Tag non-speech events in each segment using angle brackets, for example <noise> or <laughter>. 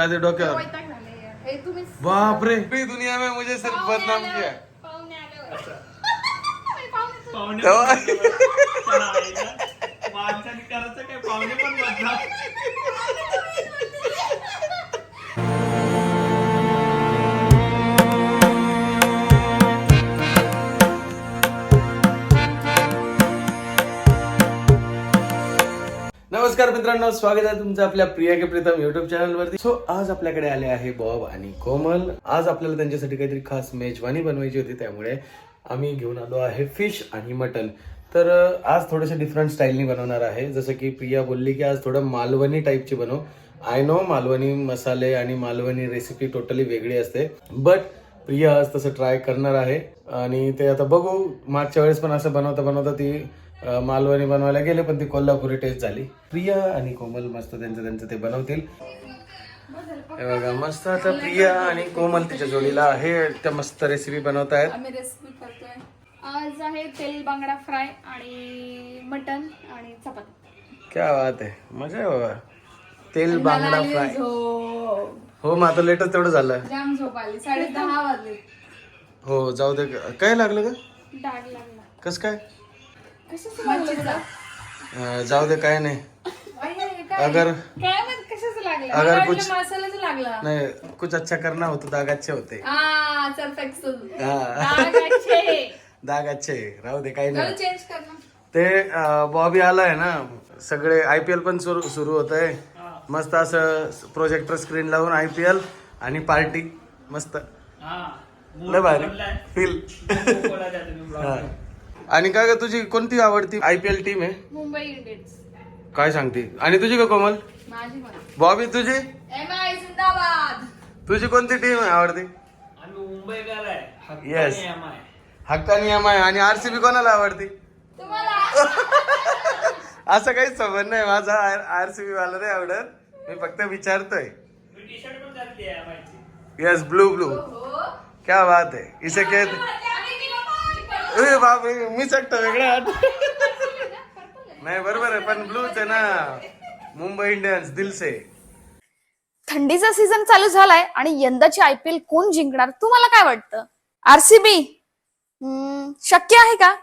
आधी डोक्यावर. हे तुम्ही बाप रे पूरी दुनिया में मुझे सिर्फ बदनाम <laughs> पाहुणे तेव्हा- करायचं काय? पाहुणे पण बदला <laughs> नमस्कार मित्रांनो स्वागत आहे तुमचं आपल्या Priya K Pritam YouTube channel वरती. सो आज आपल्याकडे आले आहे बॉब आणि कोमल. आज आपल्याला त्यांच्यासाठी काहीतरी खास मेजवानी बनवायची होती त्यामुळे आम्ही घेऊन आलो आहे फिश आणि मटन. तर आज थोडेसे डिफरंट स्टाईलनी बनवणार आहे. जसं की प्रिया बोलली की आज थोडं मालवणी टाईपची बनव. आय नो मालवणी मसाले आणि मालवणी रेसिपी टोटली वेगळी असते. बट प्रिया आज तसं ट्राय करणार आहे. आणि ते आता बघू मागच्या वेळेस पण असं बनवता बनवता ती मालवणी बनवायला गेले पण ती कोल्हापुरी टेस्ट झाली. प्रिया आणि कोमल मस्त त्यांचं त्यांचं ते बनवतील. बघा मस्त आता प्रिया आणि कोमल तिच्या जोडीला आहे. त्या मस्त रेसिपी बनवत आहेत आम्ही रेसिपी करतोय. आज आहे तेल बांगडा फ्राय आणि मटन आणि चपाती. क्या बात आहे. मजा आहे बाबा. तेल बांगडा फ्राय. झोप. हो मग आता लेटच तेवढं झालं. जाम झोप आली. साडे दहा वाजले. हो जाऊ दे. काय लागलं का डाग लागला. कस काय? अं, जाऊ दे काय नाही. अगर काय माहीत कशाच लागला? अगर मला वाटलं कुछ- लागला. नाही कुछ अच्छा करना हो तो दाग अच्छे होते. हा हा. <laughs> दाग अच्छे. राहू दे काही नाही. चेंज कर ना. ते अं, बॉबी आलाय ना सगळे आय पी एल पण सुरू सुरू होत आहे मस्त असं प्रोजेक्टर स्क्रीन लावून आय पी एल आणि पार्टी मस्त. हा. लय भारी. फील आणि काय ग तुझी कोणती आवडती आय पी एल टीम आहे? मुंबई इंडियन्स काय सांगते? आणि तुझी का कोमल? माझी बॉबी तुझी? जिंदाबाद. तुझी कोणती टीम आहे आवडती? आम्ही मुंबईकर आहे. हक्कानी Yes. MI. हक्कानी एम आहे आणि आरसीबी कोणाला आवडती? तुम्हाला? <laughs> असं काही संबंध नाही. माझा आरसीबी वाला नाही आवडत. मी फक्त विचारतोय. मी टी शर्ट पण घातली आहे. यस ब्लू ब्लू हो क्या बात है इसे कहते अरे बापरे मी वेगळा. नाही बरोबर आहे पण ब्लूच आहे ना. मुंबई इंडियन्स दिलसे. थंडीचा सीझन चालू झालाय आणि यंदाची आयपीएल कोण जिंकणार? तुम्हाला काय वाटतं? आरसीबी शक्य आहे का?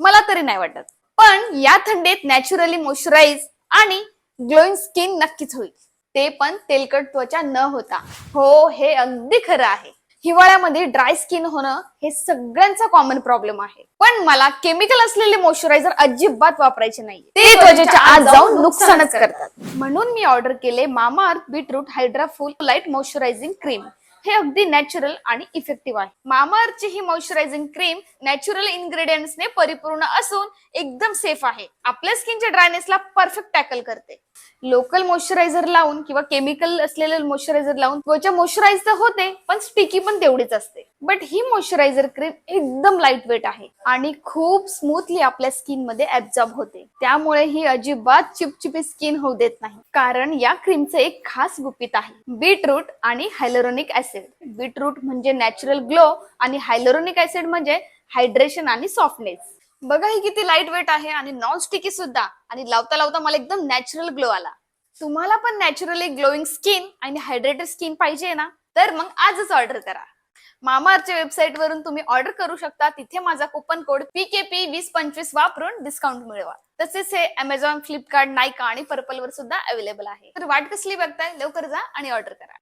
मला तरी नाही वाटत. पण या थंडीत नॅचरली मॉइश्चराईज आणि ग्लोईंग स्किन नक्कीच होईल. ते पण तेलकट त्वचा न होता. हो हे अगदी खरं आहे. हिवाळ्यामध्ये ड्राय स्किन होणं हे सगळ्यांचा कॉमन प्रॉब्लेम आहे. पण मला केमिकल असलेले मॉइश्चरायझर अजिबात वापरायचे नाही ते त्वचेच्या आत जाऊन नुकसानच करतात. म्हणून मी ऑर्डर केले Mamaearth beetroot hydra full light moisturizing cream हे अगदी नॅचरल आणि इफेक्टिव्ह आहे. मामा अर्थची ही मॉइश्चरायझिंग क्रीम नॅचरल इन्ग्रेडियंट्सने परिपूर्ण असून एकदम सेफ आहे. आपल्या स्किनच्या ड्रायनेसला परफेक्ट टॅकल करते. लोकल मॉइश्चरायझर लावून किंवा केमिकल असलेले मॉइश्चरायझर लावून त्वचा मॉइश्चराईज तर होते पण स्टिकी पण तेवढीच असते. बट ही मॉइश्चरायझर क्रीम एकदम लाइट वेट आहे आणि खूप स्मूथली आपल्या स्किनमध्ये ऍब्झॉर्ब होते. त्यामुळे ही अजिबात चिपचिपी स्किन होऊ देत नाही. कारण या क्रीमचं एक खास गुपित आहे. बीटरूट आणि हायलोरोनिक ऍसिड बीटरूट म्हणजे नॅचरल ग्लो आणि हायलोरोनिक ऍसिड म्हणजे हायड्रेशन आणि सॉफ्टनेस बघा ही किती लाइट वेट आहे आणि नॉन स्टिकी सुद्धा. आणि लावता लावता मला एकदम नॅचरल ग्लो आला. तुम्हाला पण नॅचरली ग्लोईंग स्किन आणि हायड्रेटेड स्किन पाहिजे ना? तर मग आजच ऑर्डर करा. मामाअर्थच्या वेबसाईट वरून तुम्ही ऑर्डर करू शकता. तिथे माझा coupon code P K P वीस पंचवीस वापरून डिस्काउंट मिळवा. तसेच हे अमेझॉन फ्लिपकार्ट नायका आणि पर्पल वर सुद्धा अवेलेबल आहे. तर वाट कसली बघताय? लवकर जा आणि ऑर्डर करा.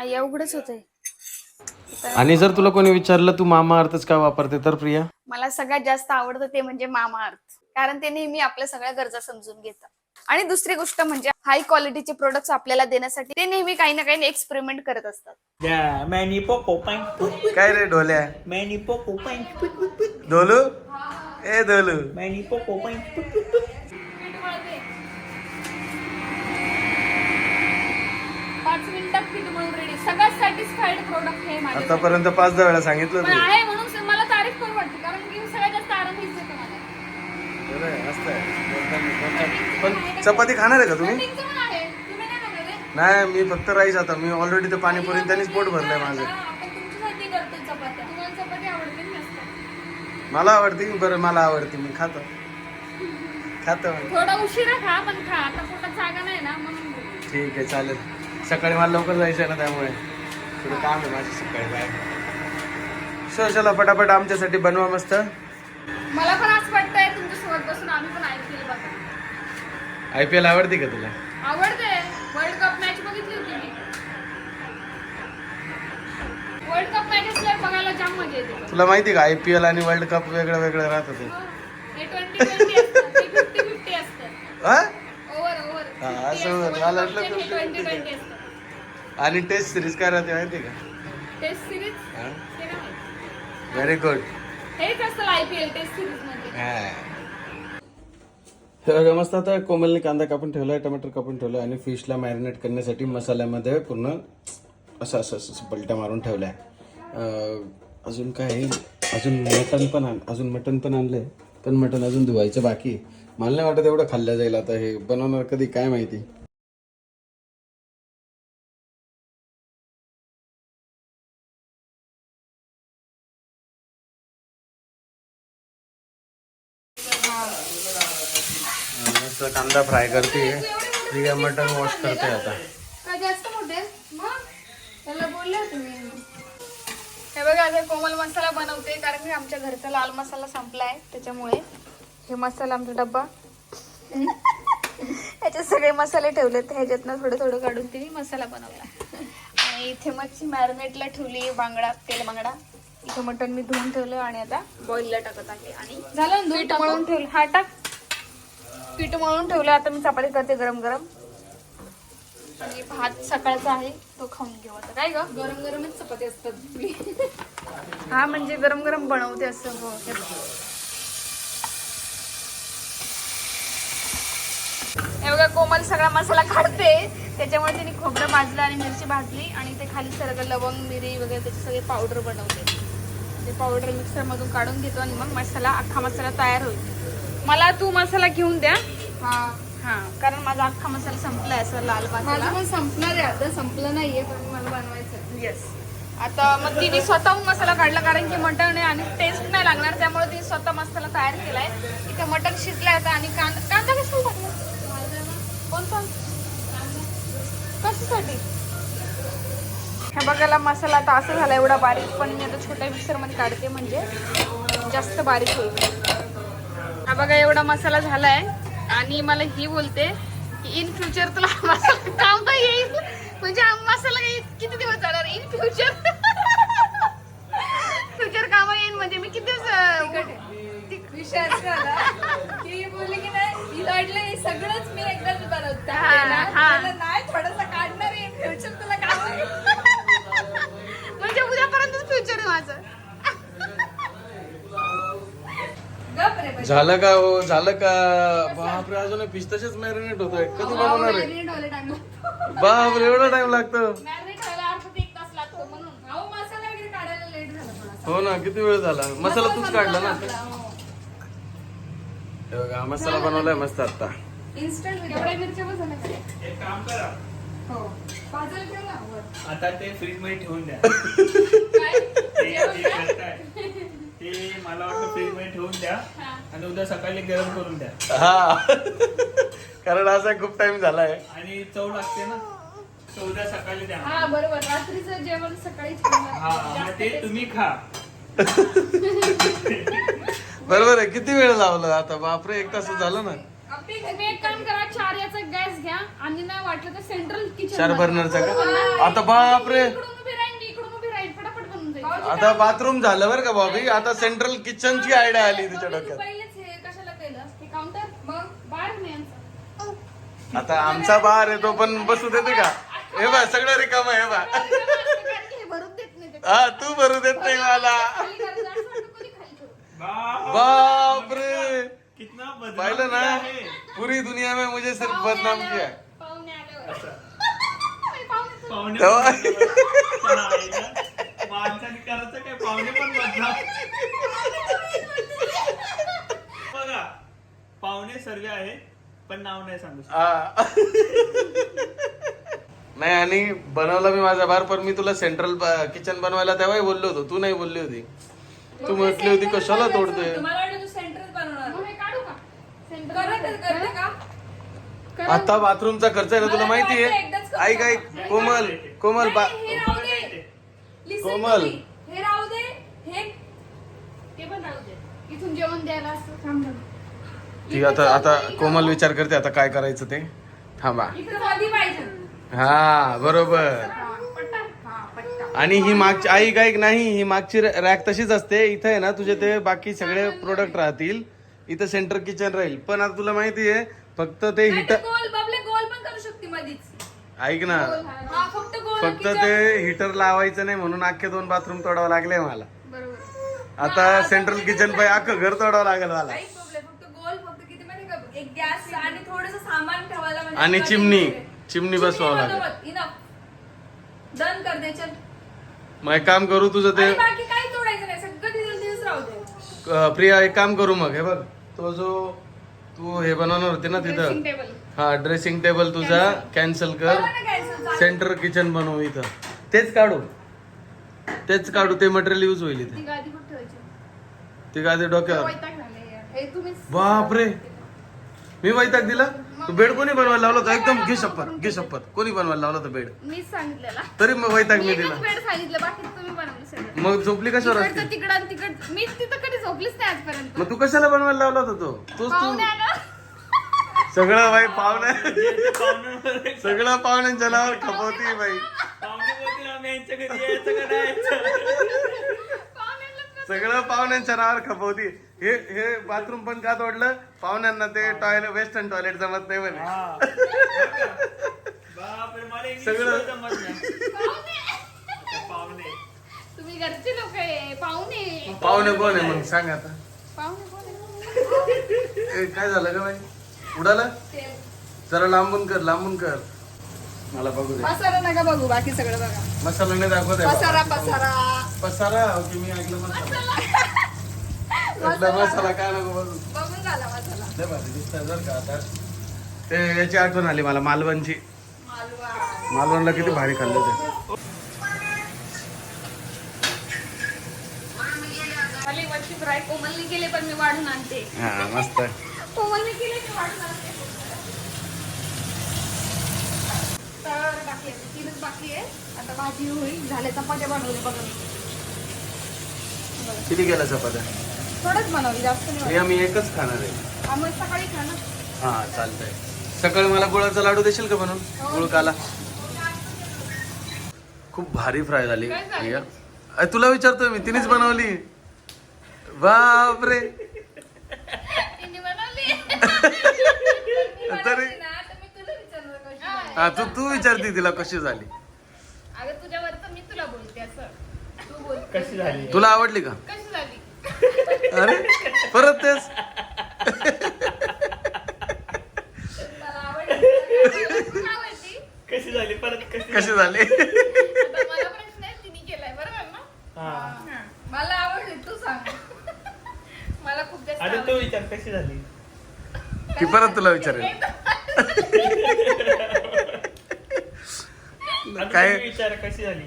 आई, होतंय. आणि जर तुला कोणी विचारलं तू मामा अर्थच का वापरते? तर प्रिया? मला सगळ्यात जास्त आवडतं ते म्हणजे मामा अर्थ. कारण ते नेहमी आपल्या सगळ्या गरजा समजून घेतात आणि दुसरी गोष्ट म्हणजे हाय क्वालिटीचे प्रोडक्ट्स आपल्याला देण्यासाठी ते नेहमी काही ना काही एक्सपेरिमेंट करत असतात. मॅनी पोको काय रे ढोल्या? मॅनी पोको ढोलू? ए ढोलू. मॅनी पोको पाच मिनिटात पीठ मळून रेडी सगळ्यात सॅटिस्फाईड प्रोडक्ट हे आतापर्यंत पाच दहा वेळा सांगितलं पण तू. आहे म्हणून स- मला तारीफ करू वाटते कारण की सगळ्यात जास्त आराम हेच देतो मला. बरं आहे, मस्त आहे. पण चपाती खाणार आहे का तुम्ही? कटिंगचं पण आहे. तुम्ही नाही मी फक्त राईस आता मी ऑलरेडी ते पाणीपुरी त्यांनीच पोट भरलंय माझं. हा, आपण तुमच्यासाठी करतो चपात्या तुम्हाला चपाती आवडते ना जास्त? मला आवडते बरं मला आवडते मी खातो. <laughs> खातो. मी. थोडा उशिरा खा पण खा. आता पोटात जागा नाही ना म्हणून. ठीक आहे चालेल. सकाळी मला लवकर जायचं आहे ना त्यामुळे. थोडं काम आहे माझं सकाळी बाहेर. सो चला पटापट आमच्यासाठी बनवा मस्त. मला पण असं वाटतंय तुमच्यासोबत बसून आम्ही पण आय पी एल बघा. आय पी एल आवडते का तुला? आवडते. वर्ल्ड कप मॅच बघितली होती मी. वर्ल्ड कप मॅच बघायला जाम मजा येते. तुला माहिती का आय पी एल आणि वर्ल्ड कप वेगळं वेगळं राहत होते ट्वेंटी ट्वेंटी असतं. फिफ्टी फिफ्टी असतं? ओव्हर ओव्हर असं. मला वाटलं 50-50 ट्वेंटी ट्वेंटी असतं. आणि टेस्ट सिरीज काय राहते माहिती का? Taste series. व्हेरी गुड हेच असतं आय पी एल टेस्ट सिरीजमध्ये. हे. बघा मस्त आता कोमलने कांदा कापून ठेवलाय टमाटर कापून ठेवलाय आणि फिशला मॅरिनेट करण्यासाठी मसाल्यामध्ये पूर्ण असं असं असं असं पलट्या मारून ठेवलाय. अं, अजून काय आहे? अजून मटण पण आण अजून मटण पण आणलंय पण मटण अजून धुवायचं बाकी आहे. मला नाही वाटत एवढं खाल्लं जाईल आता हे बनवणार कधी काय माहिती? मस्त कांदा फ्राय करते. ठीक मटन वॉश करते आता. काय जास्त हे बघा आता कोमल मसाला बनवते कारण की आमच्या घरचा लाल मसाला संपलाय त्याच्यामुळे हे मसाला आमचा डब्बा. ह्याच्यात सगळे मसाले ठेवलेत ह्याच्यातनं थोडं थोडं काढून तिने मसाला बनवला. आणि इथे मच्छी मॅरिनेटला ठेवली बांगडा तेल बांगडा इथं मटण मी धुवून ठेवलं आणि आता बॉईलला टाकत आहे. आणि झालं पीठ मळून ठेवलं. हा टाक. पीठ मळून ठेवलं. आता मी चपाती करते गरम गरम. आणि भात सकाळचा आहे तो खाऊन घेऊ आता. काय ग? गरम गरमच चपाती असतात. हा म्हणजे गरम गरम बनवते असं हो. हे. हे बघा कोमल सगळा मसाला काढते. त्याच्यामुळे तिने खोबरं भाजलं आणि मिरची भाजली आणि ते खाली सगळं लवंग मिरी वगैरे त्याची सगळी पावडर बनवते. ते पावडर मिक्सरमधून काढून घेतो आणि मग मसाला अख्खा मसाला तयार होईल. मला तू मसाला घेऊन द्या. हा. हा कारण माझा अख्खा मसाला संपलाय असं लाल माझं मसाला पण संपणार आहे आता संपलं नाहीये पण मला बनवायचं येस आता मग तिने स्वतःहून मसाला काढला कारण की मटण आहे आणि टेस्ट नाही लागणार त्यामुळे तिने स्वतः मसाला तयार केलाय. इथे मटण शिजलाय आता आणि कांदा कांदा कशाला टाकला? कोणता? कशासाठी? हे बघायला मसाला आता असं झाला एवढा बारीक पण मी आता छोट्या मिक्सरमध्ये काढते म्हणजे जास्त बारीक होईल. हा बघा एवढा मसाला झालाय. आणि मला ही बोलते की इन फ्युचर तुला मसाला काम येईल. म्हणजे मसाला किती दिवस जाणार इन फ्युचर फ्युचर काम येईल म्हणजे मी किती दिवस असा झाला. की बोलले की नाही सगळंच मी एकदाच बनवते. नाही थोडस झालं का हो? झालं का? बापरे अजून तसेच मॅरिनेट होतोय. कधी बनवणार आहे. बापरे एवढा टाइम लागतो. Marinate व्हायला अर्धा ते एक तास लागतो म्हणून. अहो मसाला वगैरे काढायला लेट झाला थोडासा हो ना किती वेळ झाला? मसाला तूच काढला ना? हो. हे मसाला बनवलाय मस्त आता? एक काम करा. हो. आता ते फ्रीजमध्ये ठेवून द्या. काय? ते जे करताय, ते मला वाटतं फ्रीजमध्ये ठेवून द्या. आणि उद्या सकाळी गरम करून द्या. हा. कारण असा खूप टाइम झालाय. आणि चव लागते ना? उद्या सकाळी द्या. हा बरोबर. रात्रीचं जेवण हा. मग ते तुम्ही खा. बरोबर आहे. किती वेळ लावला आता? बापरे एक तास झालं ना. तुम्ही एक काम करा चार याचा गॅस घ्या. आणि नाही वाटलं तर सेंट्रल किचन चार बर्नरचा का? आता बापरे. इकडून उभी राहीन मी इकडून उभी राहीन. पटापट बनून जाईल. आता बाथरूम झालं बरं का बॉबी आता सेंट्रल किचनची आयडिया आली तिच्या डोक्यात पहिलेच हे कशाला केलं हे काउंटर मग बाहेर नाही यांचं. आता आमचा बार आहे तो पण बसू देते का? हे बा सगळं रिकाम आहे हे बा हे भरून देत नाही ते. हा तू भरू देत नाही मला. बापरे. कितना बदनाम पाहिलं ना. पूरी दुनिया में मुझे सिर्फ बदनाम किया पाहुणे सर्व आहे पण नाव नाही सांगू शकत. हा. नाही आणि बनवला मी माझा बार पण मी तुला सेंट्रल किचन बनवायला तेव्हाही बोललो होतो. तू नाही बोलली होती. तू म्हटली होती कशाला तोडते मला वाटलं तू सेंटर बनवणार. मग हे काढू का? सेंटर करत करते का? आता बाथरूमचा खर्च आहे ना तुला मला माहिती वाटलं आहे ऐक ऐक. कोमल कोमल बा हे राहू दे. Listen Komal. to me. हे राहू दे. हे ते पण राहू दे. इथून जेवण द्यायला असं थांब आहे, आता आता कोमल विचार करते आता काय करायचं ते? थांबा. पाहिजे. हा बरोबर. पट्टा पट्टा आणि ही मागची आई गाईक नाही ही मागची रॅक तशीच असते. इथं आहे ना तुझे ते बाकी सगळे प्रोडक्ट राहतील. इथं सेंटर किचन राहील. पण आता तुला माहिती आहे फक्त ते हिटर ऐक ना. फक्त. ते हिटर लावायचं नाही म्हणून अख्खे दोन बाथरूम तोडावं लागले मला. आता सेंट्रल किचन पाय अख्खं घर तोडावं लागेल मला काही problem. फक्त गोल फक्त किती माहिती का एक गॅस आणि थोडस सामान ठेवायला म्हणजे आणि चिमणी? चिमणी बसवावं लागेल. Enough. कर दे चल. मग एक काम करू तुझं ते आणि बाकी काही तोडायचं नाही. सगळं राहू दे. अं, प्रिया एक काम करू मग. हे बघ तो जो तू हे बनवणार होती ना ड्रेसिंग तिथं टेबल हा ड्रेसिंग टेबल तुझा. कॅन्सल कर. ना cancel. सेंटर किचन बनवू इथं. तेच काढू. तेच काढू. ते मटेरियल यूज होईल इथे. ती गादी कुठे ठेवायची? ते ते डोक्यावर. वैताग झाले यार. हे तुम्हीच बापरे. मी वैताग दिला? तू बेड कोणी बनवायला लावला होता? एकदम घे शपथ घे शपथ. कोणी बनवायला लावला होता बेड? मीच सांगितलेला. तरी मग वैताग मी मी दिला. बेड सांगितलं बाकी तुम्ही बनवलं सगळं. मग झोपली कशावर असते? तिकडं आणि तिकड. मी तिथं कधी झोपलीच नाही आजपर्यंत. मग तू कशाला बनवायला लावला होता तो? तूच तू. सगळं बाई पाहुणे. सगळं पाहुण्यांच्या नावावर खपवती बाई. पाहुणे बोलतील आम्ही यांच्या घरी यायचं का नाही? यायचं? सगळं पाहुण्यांच्या नावावर खपवती. हे हे बाथरूम पण का तोडलं पाहुण्यांना ते टॉयलेट वेस्टर्न टॉयलेट जमत नाही म्हणे. हा. सगळं- पाहुणे. तुम्ही घरचे लोक आहे. पाहुणे. पाहुणे कोण आहे मग? सांग आता. पाहुणे कोण आहे? ए, काय झालं का बाई? उडाला? जरा लांबून कर लांबून कर. मला बघू दे. पसारा नका बघू बाकी सगळं बघा. मसाला नाही दाखवत आहे पसारा बाबा. पसारा. पसारा? ओके मी ऐकलं मसाला. ऐकलं मसाला काय नको बघू. बघून झाला मसाला. लय भारी दिसतंय बरं का आता. ते याची आठवण आली मला मालवणची. मालवा मालवणला किती भारी खाल्लं ते. मला वरची फ्राय कोमलने केले पण मी वाढून आणते. हा मस्त कोमलने केले मी वाढून आणते तर बाकी आहे. तीनच बाकी आहे. आता भाजी होईल. झाले चपात्या बनवले बघा. किती गेला चपात्या? थोडंच बनवली जास्त नाही हे आम्ही एकच खाणार आहे. बनवली. आम्ही सकाळी खा ना हा चालतंय. सकाळी मला गुळाचा लाडू देशील का बनवून? गुळ काला खूप भारी फ्राय झाली. काय झालं? प्रिया. अरे, तुला विचारतोय मी तिनेच बनवली. बापरे. <laughs> तिने बनवली. <laughs> तरी ना तर मी तुला विचारलं कशी बनवली. हा तू तू विचारती तिला कशी झाली. अगं तुझ्यावर तर मी तुला बोलते असं. तू बोल कशी झाली? तुला आवडली का? कशी झाली? अरे परत तेच. मला आवडली. तुला आवडली? कशी झाली? परत कशी कशी झाली? आता मला प्रश्न आहे तिने केलाय बरोबर ना? हा. हा. मला आवडली तू सांग. मला खूप जास्त आता आवडली. तो विचार कशी झाली? ती परत तुला विचारेल. <laughs> आता काय? तुम्ही विचार कशी झाली?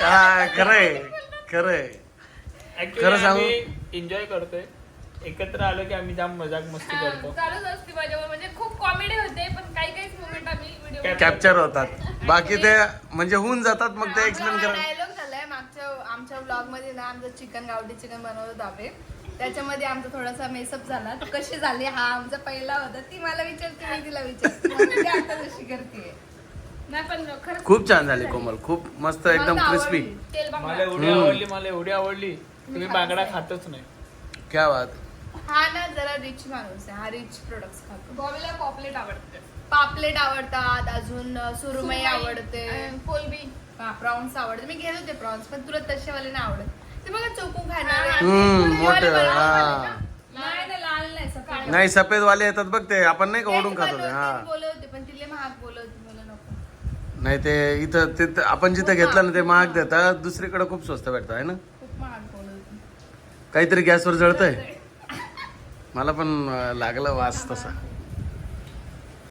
हा खरंय खरंय. खरं सांगू? आम्ही एन्जॉय करतोय. एकत्र आलो की आम्ही जाम मजाक मस्ती हा, करतो. चालूच असते माझ्यावर. म्हणजे खूप कॉमेडी होते पण काही काही मोमेंट आम्ही व्हिडिओ कॅप्चर होतात. बाकी ते म्हणजे होऊन जातात मग ते एक्सप्लेन करा. डायलॉग झालाय. मागच्या आमच्या ब्लॉगमध्ये ना आमचं चिकन गावठी चिकन बनवत होतो आम्ही. त्याच्यामध्ये आमचा थोडासा मेसअप झाला. तो कशी झाली हा आमचा पहिला होता. ती मला विचारते मी तिला विचारते. ती आता तशी करते नाही पण खरंच खूप छान झाली कोमल. खूप मस्त एकदम क्रिस्पी. तेल मला बांगडा एवढी हम्म. आवडली मला एवढी आवडली. तुम्ही बांगडा खातच नाही. क्या बात. हा ना जरा रिच माणूस आहे. हा रिच प्रोडक्ट्स खातो. बॉबीला पॉपलेट आवडते. पापलेट आवडतात अजून अ, सुरमई आवडते. कोलबी. प्रॉन्स आवडते. मी घेत होते प्रॉन्स पण तुला तसेवाले नाही आवडत. ते बघा चोकून खाणार आहे. हम्म ते मोठे हा. नाही ना? लाल नाही सकाळी नाही सफेद वाले येतात बघ ते. आपण नाही का ओढून खात होते? हा. बोलत होते पण तिले महाग बोलत होती मला नको. नाही ते इथं ते ते- आपण जिथं घेतलं ना ते महाग देतात. दुसरीकडे खूप स्वस्त भेटतं आहे ना? खूप महाग काहीतरी गॅसवर जळतंय? मला पण अं, लागला वास तसा.